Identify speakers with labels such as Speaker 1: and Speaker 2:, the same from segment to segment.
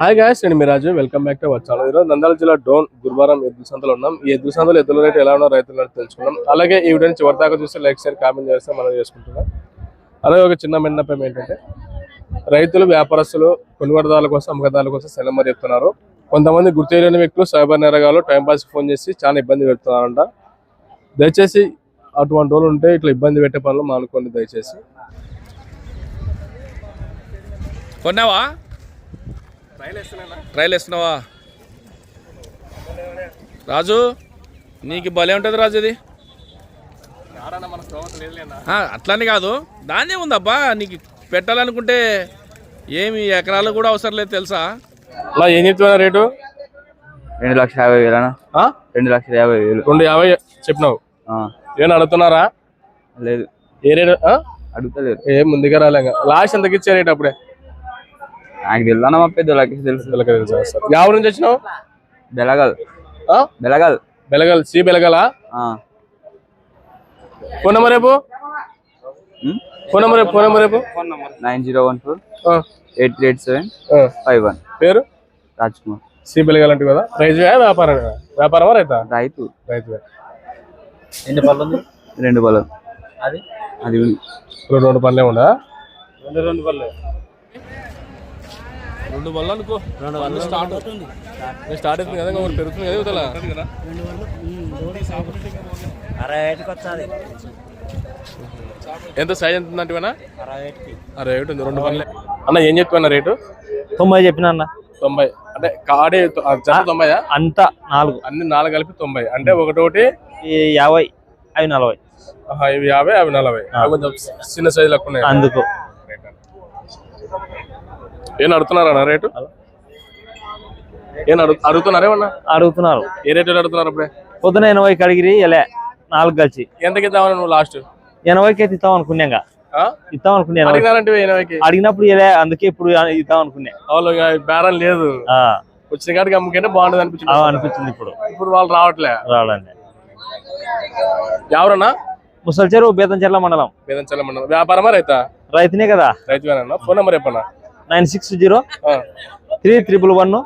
Speaker 1: Hi guys నేను మీరాజు welcome back to వచ్చాను ఈరోజు నంద్యాల జిల్లా డోన్ గురువారం ఎద్దుల సంతలో ఉన్నాం. ఈ ఎద్దుల సంతలో ఎద్దుల రేటు ఎలా ఉన్నారో రైతులు రేటు తెలుసుకున్నాం అలాగే ఈ వీడియోని చివరి దాకా చూస్తే లైక్ షేర్ కామెంట్ చేస్తే మనం చేసుకుంటున్నాం. అలాగే ఒక చిన్న మిన్నపం ఏంటంటే రైతులు వ్యాపారస్తులు కొనుగోలుదారుల కోసం అమ్మకదారుల కోసం సెలవు చెప్తున్నారు. కొంతమంది గుర్తు వ్యక్తులు సైబర్ నేరగాలు టైంపాస్ ఫోన్ చేసి చాలా ఇబ్బంది పెడుతున్నారంట. దయచేసి అటువంటి వాళ్ళు ఉంటే ఇట్లా ఇబ్బంది పెట్టే పనులు మానుకోండి దయచేసి.
Speaker 2: కొన్నావా? ట్రైల్ వేస్తున్నావా? రాజు నీకు భలే ఉంటుంది రాజు ఇది. అట్లానే కాదు. దాన్నే ఉందబ్బా నీకు పెట్టాలనుకుంటే ఏమి ఎకరాలు కూడా అవసరం లేదు తెలుసా?
Speaker 1: అలా ఏం చెప్తున్నా రేటు?
Speaker 3: రెండు లక్షల యాభై వేలనా? రెండు లక్షల యాభై వేలు.
Speaker 1: రెండు యాభై చెప్పినావు.
Speaker 3: ఆ,
Speaker 1: ఏమైనా అడుగుతున్నారా?
Speaker 3: లేదు.
Speaker 1: ఏ రేటు?
Speaker 3: అడుగుతలేదు.
Speaker 1: ఏ ముందుగా రాలే లాస్ట్ ఎంతకి ఇచ్చే రేట్ అప్పుడే?
Speaker 3: నాకు తెలుదన్న మా పెద్దోళ్ళకి తెలుసు.
Speaker 1: పిల్లకి తెలుసా. యావ నుంచి వచ్చినావు?
Speaker 3: బెలగల్.
Speaker 1: ఆ?
Speaker 3: బెలగల్.
Speaker 1: బెలగల్ సి బెలగలా?
Speaker 3: ఆ.
Speaker 1: ఫోన్ నెంబర్ రేపు
Speaker 3: ఉమ్?
Speaker 1: ఫోన్ నెంబర్ రేపు ఫోన్ నెంబర్ రేపు
Speaker 3: నైన్ జీరో వన్ ఫోర్
Speaker 1: ఆ,
Speaker 3: ఎయిట్ త్రీ ఎయిట్ సెవెన్
Speaker 1: ఆ.
Speaker 3: Five one.
Speaker 1: పేరు?
Speaker 3: రాజ్ కుమార్
Speaker 1: సి బెలగల్ అంటే కదా? రైతు వ్యాపారం వ్యాపారమా రైతా?
Speaker 3: రైతు.
Speaker 1: రైతు
Speaker 3: ఎన్ని పళ్ళు రెండు పళ్ళు. అది? అది ఉంది.
Speaker 1: రెండు రెండు పనులే ఉందా?
Speaker 2: రెండు వల్ల అనుకో. రెండు స్టార్ట్ అవుతుంది. స్టార్ట్ అవుతుంది కదా ఇంకా పెరుగుతుంది కదా ఇవతల. ఎంత సైజ్ ఎంత ఉందంటే అరవై ఒకటి ఉంది రెండు పనులే అన్న ఏం చెప్తున్నా రేటు?
Speaker 4: తొంభై చెప్పిన అన్న.
Speaker 1: తొంభై. అంటే కాడే తొంభైయా?
Speaker 4: అంత నాలుగు.
Speaker 1: అన్ని నాలుగు కలిపి తొంభై. అంటే ఒకటోటి?
Speaker 4: ఈ యాభై అవి నలభై.
Speaker 1: ఇవి యాభై అవి నలభై. అవి కొంచెం చిన్న సైజు లెక్క ఉన్నాయి.
Speaker 4: అందుకు.
Speaker 1: ఏం అడుగుతున్నారా రేటు? ఏం అడుగు అడుగుతున్నారా ఏమన్నా?
Speaker 4: అడుగుతున్నారు.
Speaker 1: ఏ రేటు అడుగుతున్నారు అప్పుడే
Speaker 4: పొద్దున ఎనభైకి అడిగిరి ఎలా నాలుగు కలిసి.
Speaker 1: ఎంతకి ఇద్దామని నువ్వు లాస్ట్
Speaker 4: ఎనభైకి అయితే ఇద్దాం అనుకున్నాగా. ఇద్దాం అనుకున్నా ఎనభై.
Speaker 1: అడిగినారంటే ఎనభైకి
Speaker 4: అడిగినప్పుడు అందుకే ఇప్పుడు ఇద్దాం అనుకున్నా.
Speaker 1: బేరం లేదు. వచ్చిన కాడికి అమ్ముకుంటే బాగుంటుంది అనిపించింది.
Speaker 4: అనిపించింది ఇప్పుడు.
Speaker 1: ఇప్పుడు వాళ్ళు రావట్లే.
Speaker 4: రావాలండి
Speaker 1: ఎవరన్నా?
Speaker 4: ముసలి చెరువు బేతంచెర్ల మండలం.
Speaker 1: వేదం చల్లమన్నారు వ్యాపారమా రైతా?
Speaker 4: రైతునే కదా.
Speaker 1: రైతువేనన్నా ఫోన్ నెంబర్ చెప్పన్నా
Speaker 4: nine six zero three triple one.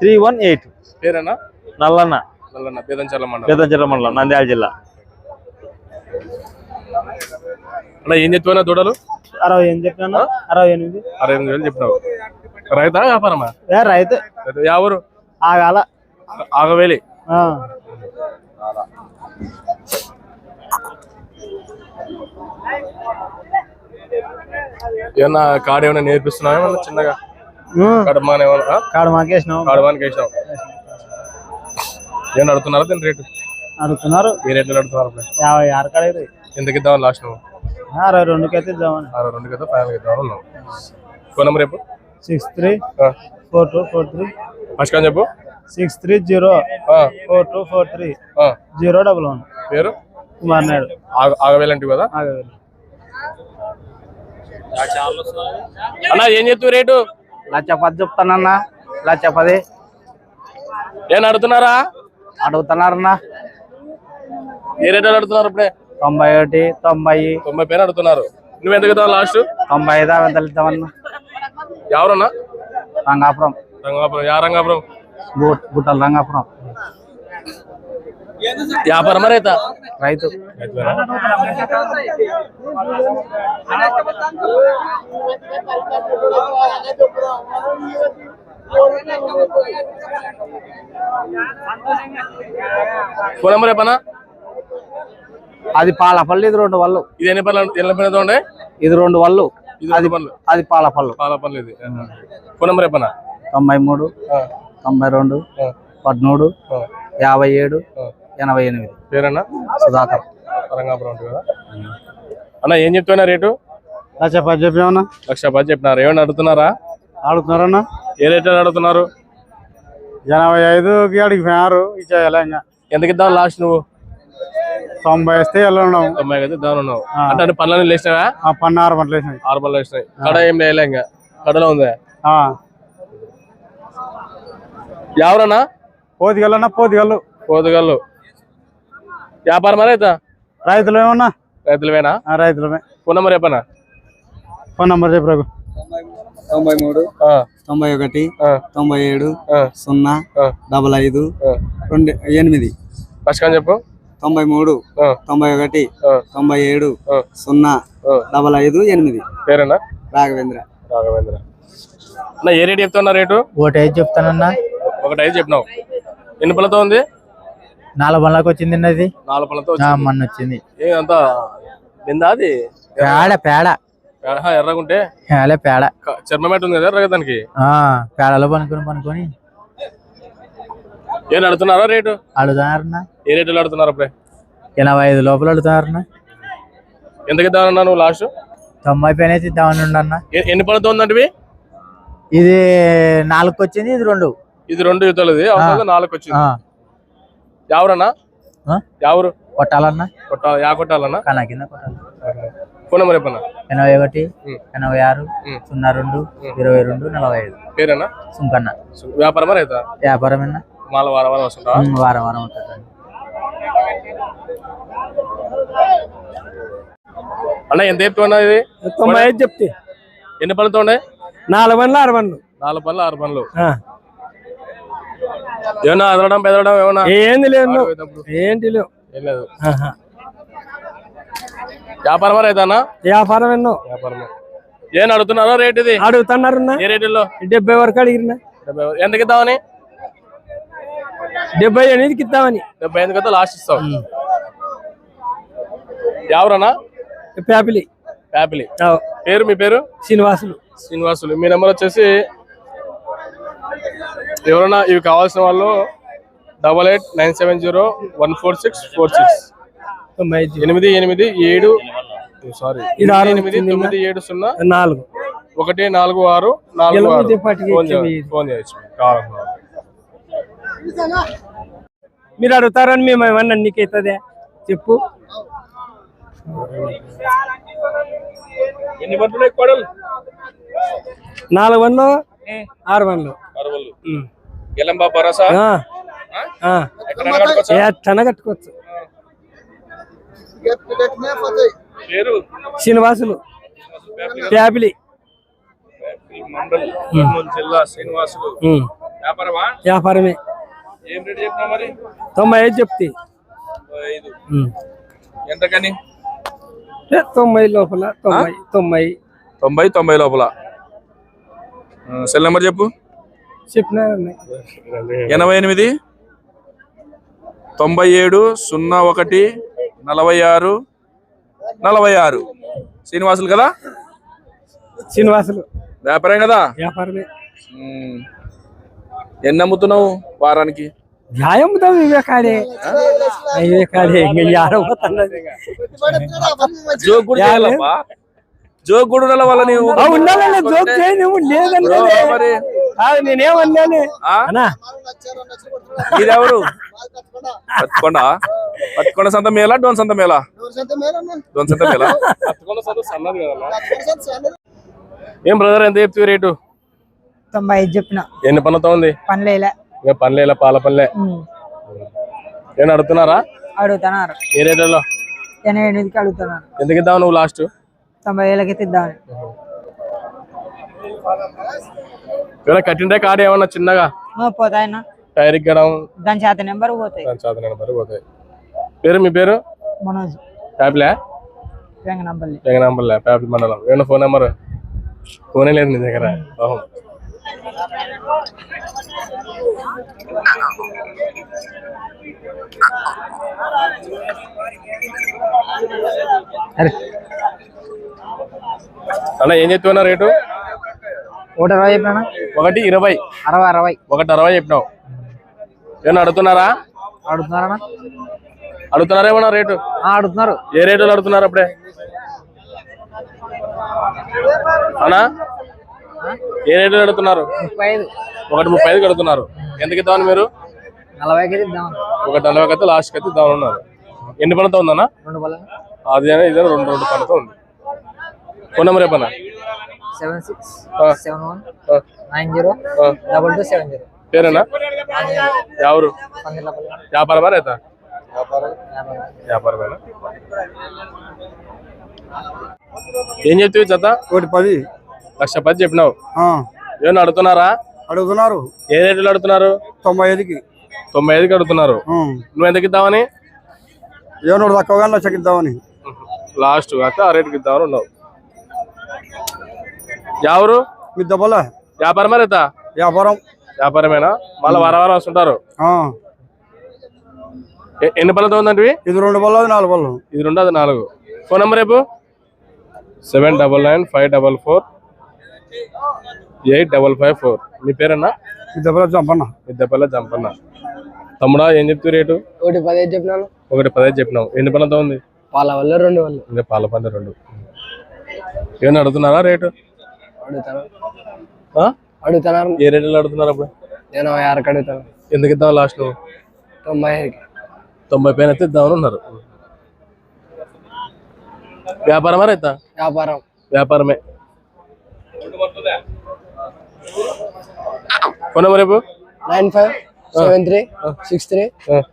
Speaker 4: Three one eight
Speaker 1: పేరేనా
Speaker 4: Nallanna.
Speaker 1: Nallanna పేదం చల్లమన్నారు
Speaker 4: బేతంచెర్ల మండలం నంద్యాల జిల్లా.
Speaker 1: అన్న ఏం చెప్తున్నా దూడలు
Speaker 4: అరవై ఎనిమిది చెప్పినా? అరవై ఎనిమిది.
Speaker 1: అరవై ఎనిమిది వేలు చెప్పినావు. రైతా వ్యాపారమా?
Speaker 4: రైతు.
Speaker 1: రైతు ఎవరు
Speaker 4: ఆగాల.
Speaker 1: ఆగవేలి. ఏమన్నా కాడ ఏమైనా నేర్పిస్తున్నావా? ఏమన్నా చిన్నగా? కడమాన ఏమన్నా కాడమానికి అడుగుతున్నారా దీని రేటు?
Speaker 4: అడుగుతున్నారు
Speaker 1: ఏ రేట్లు అడుగుతున్నారు అప్పుడు
Speaker 4: యాభై ఆరు కడగరు
Speaker 1: ఎందుకు ఇద్దామని లాస్ట్ నువ్వు?
Speaker 4: అరవై రెండుకి అయితే ఇద్దామని.
Speaker 1: అరవై రెండు కదా ఫైనల్ ఇద్దామని ఉన్నావు. ఫోన్ నెంబర్ రేపు
Speaker 4: six three four two four three
Speaker 1: first కానీ చెప్పు.
Speaker 4: సిక్స్ త్రీ జీరో
Speaker 1: ఆ,
Speaker 4: ఫోర్ టూ ఫోర్ త్రీ
Speaker 1: ఆ.
Speaker 4: Zero double one.
Speaker 1: పేరు?
Speaker 4: కుమార్ నాయుడు.
Speaker 1: ఆగ ఆగవేలంటివి కదా?
Speaker 4: ఆగవేలు.
Speaker 1: అన్న ఏం చెప్తావు రేటు?
Speaker 4: లచ్చ పది చెప్తానన్నా లచ్చ పది
Speaker 1: ఏం అడుగుతున్నారా?
Speaker 4: అడుగుతున్నారన్నా.
Speaker 1: ఏ రేట్ అడుగుతున్నారు ఇప్పుడే?
Speaker 4: తొంభై ఒకటి తొంభై.
Speaker 1: తొంభై పైన అడుగుతున్నారు. నువ్వు ఎంత ఇద్దావు లాస్ట్?
Speaker 4: తొంభై ఐదు ఇద్దామన్నా.
Speaker 1: ఎవరన్నా?
Speaker 4: రంగాపురం.
Speaker 1: రంగాపురం. యా రంగాపురం?
Speaker 4: గుట్ గుట్టల రంగాపురం.
Speaker 1: వ్యాపారం రైతా?
Speaker 4: రైతు.
Speaker 1: ఫోన్ నెంబర్ చెప్పనా?
Speaker 4: అది పాలపల్లి ఇది రెండు వల్లు
Speaker 1: ఇది ఎన్ని పనులు? ఎన్ని పనులు ఉండే
Speaker 4: ఇది రెండు వల్లు
Speaker 1: ఇది రెండు పనులు.
Speaker 4: అది పాలపల్లు.
Speaker 1: పాల పనులు ఇది. ఫోన్ నెంబర్ చెప్పనా?
Speaker 4: తొంభై మూడు తొంభై రెండు పదమూడు యాభై ఏడు. ఎనభై ఎనిమిది.
Speaker 1: పేరన్నా?
Speaker 4: సుధాకర్.
Speaker 1: రంగాపురం కదా అన్న ఏం చెప్తున్నా రేటు?
Speaker 4: లచ్చ పది చెప్పినా
Speaker 1: లక్ష పది చెప్పినారు. ఏమన్నా అడుగుతున్నారా?
Speaker 4: అడుగుతున్నారన్నా?
Speaker 1: ఏ రేట్ అడుగుతున్నారు?
Speaker 4: ఎనభై ఐదుకి అడిగిపోయారు ఇచ్చేయాలి ఇంకా.
Speaker 1: ఎంతకి ఇద్దాం లాస్ట్ నువ్వు?
Speaker 4: తొంభై వస్తే వెళ్ళడం
Speaker 1: తొంభై కదా ఇద్దాం ఉన్నావు అంటే అన్ని పనులన్నీ లేచినావా?
Speaker 4: ఆ పన్ను ఆరు పంటలు వేసినాయి
Speaker 1: ఆరు పనులు వేసినాయి కడ ఏం లేలే ఇంకా. కడలో ఉందా?
Speaker 4: ఆ.
Speaker 1: ఎవరన్నా
Speaker 4: పోతిగల్లన్నా పోతిగల్లు.
Speaker 1: పోతుగల్లు. వ్యాపారం రైతా?
Speaker 4: రైతులు ఏమన్నా
Speaker 1: రైతులవేనా
Speaker 4: ఆ, రైతులమే.
Speaker 1: ఫోన్ నెంబర్ చెప్పనా?
Speaker 4: ఫోన్ నంబర్ చెప్పు రఘు.
Speaker 5: తొంభై మూడు
Speaker 1: ఆ,
Speaker 5: తొంభై ఒకటి
Speaker 1: ఆ,
Speaker 5: తొంభై ఏడు
Speaker 1: ఆ,
Speaker 5: సున్నా డబల్ ఐదు
Speaker 1: ఆ.
Speaker 5: రెండు ఎనిమిది.
Speaker 1: ఫస్ట్ కానీ చెప్పు.
Speaker 5: తొంభై మూడు
Speaker 1: ఆ,
Speaker 5: తొంభై ఒకటి
Speaker 1: ఆ,
Speaker 5: తొంభై ఏడు
Speaker 1: ఆ,
Speaker 5: సున్నా. డబల్ ఐదు ఎనిమిది.
Speaker 1: పేరేనా?
Speaker 5: రాఘవేంద్ర.
Speaker 1: రాఘవేంద్ర. అన్న ఏ రేట్ చెప్తున్నా రేటు?
Speaker 6: ఒకటి ఐదు చెప్తానన్నా.
Speaker 1: ఒకటి ఐదు చెప్పినావు. ఎన్ని పళ్ళతో ఉంది?
Speaker 6: నాలుగు బండ్లకు వచ్చింది అది
Speaker 1: నాలుగు వచ్చింది.
Speaker 6: మొన్న వచ్చింది.
Speaker 1: ఏ అంతా బిందా అది?
Speaker 6: పేడ పేడ.
Speaker 1: ఎర్రగుంటే?
Speaker 6: పేడ పేడ.
Speaker 1: క- చర్మం ఎట్టు ఉంది కదా ఎర్రగా దానికి
Speaker 6: ఆ, పేడలో పనుకొని పనుకొని.
Speaker 1: ఏం అడుగుతున్నారా రేటు?
Speaker 6: అడుగుతున్నారన్నా.
Speaker 1: ఏ రేట్లు అడుగుతున్నారు అప్పుడే?
Speaker 6: ఎనభై ఐదు లోపల అడుగుతున్నారన్నా.
Speaker 1: ఎంతకి ఇద్దామన్నా నువ్వు లాస్ట్?
Speaker 6: తొంభై పైన ఇద్దామని ఉండన్న
Speaker 1: ఎన్ని పళ్ళతో ఉందంటే
Speaker 6: ఇది నాలుగుకి వచ్చింది ఇది రెండు.
Speaker 1: ఇది రెండు అవసరం నాలుగు వచ్చింది.
Speaker 6: కొట్టాలన్నా
Speaker 1: కొట్ట యా కొట్టాలన్నా
Speaker 6: కన్నా కింద కొట్టాలి
Speaker 1: ఫోన్ నెంబర్ చెప్పన్నా
Speaker 6: ఎనభై ఒకటి. ఎనభై ఆరు. సున్నా రెండు ఇరవై రెండు నలభై ఐదు
Speaker 1: పేరేనా
Speaker 6: సుంకన్న
Speaker 1: వ్యాపారమా రైతా
Speaker 6: వ్యాపారమేనా
Speaker 1: మాల వారం వారం వస్తుంటా
Speaker 6: వారం వారం ఉంటుంది
Speaker 1: అన్న ఎంత చెప్తున్నా ఇది
Speaker 5: తొంభై ఐదు చెప్తే
Speaker 1: ఎన్ని పళ్ళతో ఉన్నాయి
Speaker 5: నాలుగు బండ్లు ఆరు బండ్లు
Speaker 1: నాలుగు పళ్ళు ఆరు పళ్ళు ఏమన్నా అదలడం బెదలడం ఏమన్నా?
Speaker 5: ఏంది లేదు ఏంటి లేవు.
Speaker 1: లేదు. వ్యాపారమా రైతానా
Speaker 5: వ్యాపారం ఎన్నో
Speaker 1: వ్యాపారమే. ఏం అడుగుతున్నారా రేట్ ఇది?
Speaker 5: అడుగుతున్నారన్నా?
Speaker 1: ఏ రేటులో
Speaker 5: డెబ్బై వరకు అడిగిన
Speaker 1: డెబ్బై ఎంతకి ఇద్దామని
Speaker 5: డెబ్బై ఎనిమిదికి ఇద్దామని
Speaker 1: డెబ్బై కదా లాస్ట్ ఇస్తాం ఎవరన్నా
Speaker 5: ప్యాపిలి.
Speaker 1: యాపిల్ పేరు మీ పేరు?
Speaker 5: శ్రీనివాసులు.
Speaker 1: శ్రీనివాసులు. మీ నెంబర్ వచ్చేసి ఎవరైనా ఇవి కావాల్సిన వాళ్ళు double eight nine seven zero one four six four six ఎనిమిది ఎనిమిది ఏడు సారీ ఎనిమిది తొమ్మిది ఏడు సున్నా
Speaker 5: నాలుగు.
Speaker 1: ఒకటి నాలుగు ఆరు నాలుగు ఆరు. ఫోన్ చేయొచ్చు
Speaker 5: మీరు అడుగుతారని మేము ఏమన్నా నీకైతుందే చెప్పు.
Speaker 1: ఎన్ని పడుతున్నాయి కొడలు?
Speaker 5: బండ్లు ఆరు బండ్లు
Speaker 1: గెలంబా భరోసా? కట్టుకోవచ్చా? పేరు?
Speaker 5: శ్రీనివాసులు. ప్యాపిలి
Speaker 1: జిల్లా శ్రీనివాసులు. వ్యాపారమా?
Speaker 5: వ్యాపారమే.
Speaker 1: ఏం రేటు చెప్పినా మరి?
Speaker 5: తొంభై ఐదు చెప్తే.
Speaker 1: ఎంతకని?
Speaker 5: తొంభై లోపల తొంభై తొంభై.
Speaker 2: తొంభై తొంభై లోపల. సెల్ నెంబర్ చెప్పు. ఎనభై ఎనిమిది తొంభై ఏడు సున్నా ఒకటి నలభై ఆరు నలభై ఆరు. శ్రీనివాసులు కదా?
Speaker 5: శ్రీనివాసులు.
Speaker 2: వ్యాపారం కదా?
Speaker 5: వ్యాపారమే.
Speaker 2: ఎన్ని అమ్ముతున్నావు వారానికి?
Speaker 5: వ్యాయామం ఇవే కాడే ఇవే కాడే ఇంకా ఆడబోతున్నది
Speaker 2: జోక్ కూడా ఉండాలి వాళ్ళ నీవు
Speaker 5: ఉండాలనే జోక్ చేయను నేనేమన్నానే?
Speaker 2: ఇదెవరు? పత్తికొండ పత్తికొండ సంత మేలా డోన్ సంత మేలా డోన్ సంత
Speaker 1: కదన్నా. ఏం బ్రదర్ ఎంత చెప్తే రేటు
Speaker 7: తొంభై ఐదు చెప్పిన.
Speaker 1: ఎన్ని పనులతో ఉంది?
Speaker 7: పనిలేలే.
Speaker 1: ఇక పనులే ఇలా పాల పనులే. ఏమైనా అడుగుతున్నారా?
Speaker 7: అడుగుతున్నారు.
Speaker 1: ఏ రేట్లలో
Speaker 7: ఎనభై ఎనిమిదికి అడుగుతున్నారు.
Speaker 1: ఎందుకు ఇద్దావు నువ్వు లాస్ట్
Speaker 7: తొంభై వేలకి తిద్దామని
Speaker 1: ఏమైనా కట్టింటే కాడు ఏమన్నా చిన్నగా?
Speaker 7: పోతాయన్న.
Speaker 1: టైర్ ఎక్కడం
Speaker 7: దాని చేత నెంబర్ పోతాయి.
Speaker 1: దాని చేతనైన మరి పోతాయి. పేరు మీ పేరు?
Speaker 7: మనోజ్.
Speaker 1: ప్యాప్లే
Speaker 7: వెంగనంపల్లి
Speaker 1: జగనాంబల్లే ప్యాపిల్ మండలం. ఏమన్నా ఫోన్ నెంబర్? ఫోనే లేదు నీ దగ్గర. ఓహో. అన్న ఏం చెప్తున్నా రేటు?
Speaker 7: ఒకటి అరవై చెప్పినా
Speaker 1: ఒకటి ఇరవై.
Speaker 7: అరవై అరవై.
Speaker 1: ఒకటి అరవై చెప్పినావు. ఏమన్నా అడుగుతున్నారా?
Speaker 7: అడుగుతున్నారన్నా
Speaker 1: అడుగుతున్నారా? ఏమన్నా రేటు?
Speaker 7: అడుగుతున్నారు.
Speaker 1: ఏ రేటులో అడుగుతున్నారు అప్పుడే? అన్నా ఏ రేటులో అడుగుతున్నారు?
Speaker 7: ముప్పై ఐదు.
Speaker 1: ఒకటి ముప్పై ఐదుకి అడుగుతున్నారు. ఎందుకు ఇద్దామని మీరు? ఒకటి నలభైకి అయితే లాస్ట్కి అయితే ఇద్దామని ఉన్నారు. ఎన్ని పనులతో ఉందన్నా? అది ఇది రెండు రెండు పనులతో ఉంది. ఫోన్ నెంబర్ చెప్పన్నా
Speaker 7: seven six. Seven one nine zero. Double two seven zero.
Speaker 1: పేరేనా? ఎవరు? వ్యాపారమా రైతా? వ్యాపారమేనా? ఏం చెప్తావు జత?
Speaker 5: ఒకటి పది.
Speaker 1: లక్ష పది చెప్పినావు.
Speaker 8: ఆ,
Speaker 1: ఏమన్నా అడుగుతున్నారా?
Speaker 8: అడుగుతున్నారు.
Speaker 1: ఏ రేట్లు అడుగుతున్నారు?
Speaker 8: తొంభై ఐదుకి.
Speaker 1: తొంభై ఐదుకి అడుగుతున్నారు. నువ్వు ఎంతకి ఇద్దామని?
Speaker 8: ఏమన్నా తక్కువగా లక్షకి ఇద్దామని.
Speaker 1: లాస్ట్ అయితే ఆ రేటుకి ఇద్దామని ఉన్నావు. ఎవరు
Speaker 8: మీ దెబ్బలే?
Speaker 1: వ్యాపారమే రైతా
Speaker 8: వ్యాపారం.
Speaker 1: వ్యాపారమేనా? మళ్ళీ వారం వారం వస్తుంటారు. ఎన్ని పళ్ళతో ఉందండి
Speaker 8: ఇది రెండు అది నాలుగు బళ్ళు
Speaker 1: ఇది రెండు అది నాలుగు. ఫోన్ నెంబర్ రేపు? Seven double nine five double four. Eight double five four. మీ పేరన్నా?
Speaker 8: మీ దెబ్బల చంపన్న
Speaker 1: ఇద్దపల్ల జంపన్న. తమ్ముడా ఏం చెప్తూ రేటు?
Speaker 9: ఒకటి పదిహేను చెప్పినాను.
Speaker 1: ఒకటి పదహైదు చెప్పినావు. ఎన్ని పళ్ళతో ఉంది?
Speaker 9: వాళ్ళ వల్ల రెండు వాళ్ళు
Speaker 1: ఇంకా పాల పంది రెండు. ఏమన్నా అడుగుతున్నారా రేటు?
Speaker 9: అడుగుతాను? అడుగుతున్నారు
Speaker 1: ఏ రేట్లో అడుగుతున్నారు అప్పుడు?
Speaker 9: నేను ఆరుకు అడుగుతాను.
Speaker 1: ఎందుకు ఇద్దాం లాస్ట్
Speaker 9: తొంభై
Speaker 1: తొంభై పైన అయితే ఇద్దామని ఉన్నారు. వ్యాపారమా రైతా?
Speaker 9: వ్యాపారం.
Speaker 1: వ్యాపారమే. ఫోన్ నెంబర్ రేపు
Speaker 9: nine five seven three six three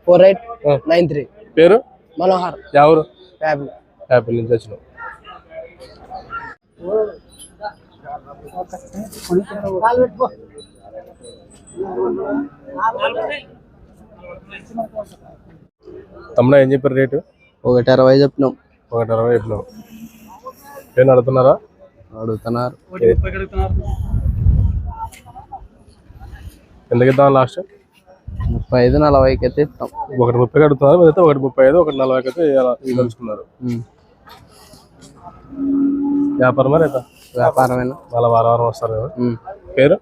Speaker 9: four eight nine three.
Speaker 1: పేరు?
Speaker 9: మనోహర్.
Speaker 1: ఎవరు
Speaker 9: ఫ్యామిలీ
Speaker 1: యాపిల్ నుంచి వచ్చినావు తమ్ముడా ఏం చెప్పారు రేటు?
Speaker 3: ఒకటి అరవై చెప్పినాం.
Speaker 1: ఒకటి అరవై చెప్పినావు ఏం అడుగుతున్నారా?
Speaker 3: అడుగుతున్నారు.
Speaker 1: ఎందుకు ఇద్దాం లాస్ట్?
Speaker 3: ముప్పై ఐదు నలభైకి అయితే ఇస్తాం.
Speaker 1: ఒకటి ముప్పై అడుగుతున్నారు మీరైతే ఒకటి ముప్పై ఐదు ఒకటి నలభైకి అయితే
Speaker 3: ఉం.
Speaker 1: వ్యాపారమా రేట
Speaker 3: వ్యాపారమేనా?
Speaker 1: మళ్ళీ వారం వారం వస్తారు కదా. పేరు?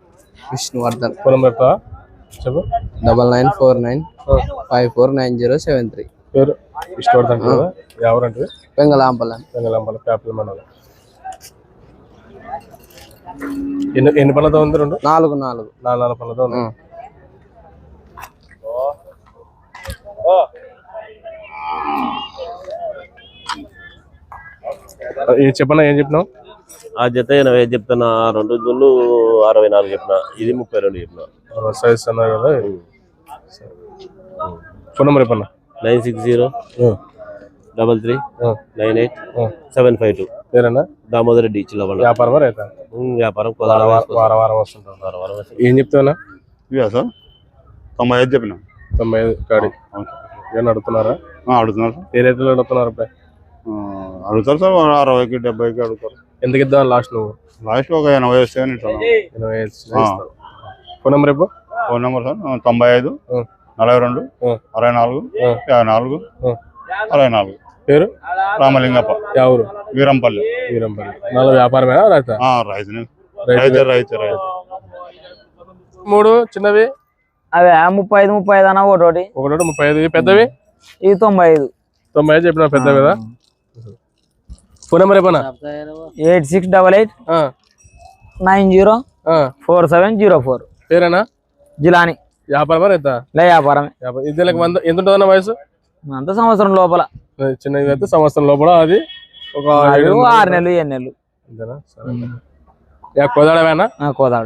Speaker 3: విష్ణువర్ధన్.
Speaker 1: నెంబర్ చెప్తావా? చెప్పు.
Speaker 3: Double nine four nine five four nine zero seven three.
Speaker 1: పేరు? కదా ఎవరంటే
Speaker 3: పెంగళాంపల్లం
Speaker 1: వెంగళంపల్లి పేపల మండలం. ఎన్ని ఎన్ని పళ్ళతో ఉంది రెండు?
Speaker 3: నాలుగు నాలుగు.
Speaker 1: నాలుగు నాలుగు పళ్ళతో ఉంది. చెప్పన్నా ఏం చెప్పినావు?
Speaker 10: ఆ జత ఎనభై ఐదు చెప్తున్నా ఆ రెండు దుళ్ళు అరవై నాలుగు చెప్పిన ఇది ముప్పై రెండు చెప్పిన.
Speaker 1: సైజ్ అన్నారు కదా? ఫోన్ నెంబర్ చెప్పన్నా?
Speaker 10: Nine six zero double three nine eight. Seven five two.
Speaker 1: పేరేనా?
Speaker 10: Damodar Reddy
Speaker 1: వ్యాపారమా రైతా
Speaker 10: వ్యాపారం
Speaker 1: వారం వారం- వస్తుంటాం
Speaker 10: వారం వారం.
Speaker 1: ఏం చెప్తావునా
Speaker 8: ఇవా సార్. తొంభై ఐదు చెప్పిన.
Speaker 1: తొంభై ఐదు కాడి. ఏమన్నా అడుగుతున్నారా?
Speaker 8: అడుగుతున్నారు సార్.
Speaker 1: ఏ రేట్లో అడుగుతున్నారు
Speaker 8: ఆ, అడుగుతారు సార్ అరవైకి డెబ్బైకి అడుగుతారు.
Speaker 1: ఎందుకు ఇద్దాం లాస్ట్ నువ్వు?
Speaker 8: లాస్ట్ ఒక ఎనభై వస్తే.
Speaker 1: ఎనభై. ఫోన్ నెంబర్ రేపు
Speaker 8: ఫోన్ నెంబర్ సార్ తొంభై ఐదు. నలభై రెండు. అరవై నాలుగు. యాభై నాలుగు. అరవై నాలుగు.
Speaker 1: పేరు?
Speaker 8: రామలింగప్ప.
Speaker 1: ఎవరు
Speaker 8: వీరంపల్లి.
Speaker 1: వీరంపల్లి. నాలుగు వ్యాపారమేనా రైతా? రైతు
Speaker 8: రైతు రైతు రైతు
Speaker 1: మూడు చిన్నవి?
Speaker 4: అదే ముప్పై ఐదు ముప్పై ఐదు అన్న ఒకటి
Speaker 1: ఒకటి ముప్పై ఐదు. పెద్దవి?
Speaker 4: ఇది తొంభై ఐదు.
Speaker 1: తొంభై ఐదు చెప్పిన పెద్ద కదా? ఫోన్ నెంబర్ చెప్పనా?
Speaker 4: ఎయిట్ సిక్స్ డబల్ ఎయిట్
Speaker 1: ఆ,
Speaker 4: నైన్ జీరో
Speaker 1: ఆ.
Speaker 4: ఫోర్ సెవెన్ జీరో ఫోర్
Speaker 1: పేరేనా?
Speaker 4: జిలాని.
Speaker 1: వ్యాపారమా రైతా
Speaker 4: లే
Speaker 1: వ్యాపారం. ఇది దీనికి వంద ఎంత ఉంటుందన్న వయసు?
Speaker 4: అంత సంవత్సరం లోపల.
Speaker 1: చిన్నది అయితే సంవత్సరం లోపల అది. ఒక
Speaker 4: ఆరు నెలలు ఏడు నెలలు.
Speaker 1: కోదాడవేనా?
Speaker 4: ఆ, కోదాడ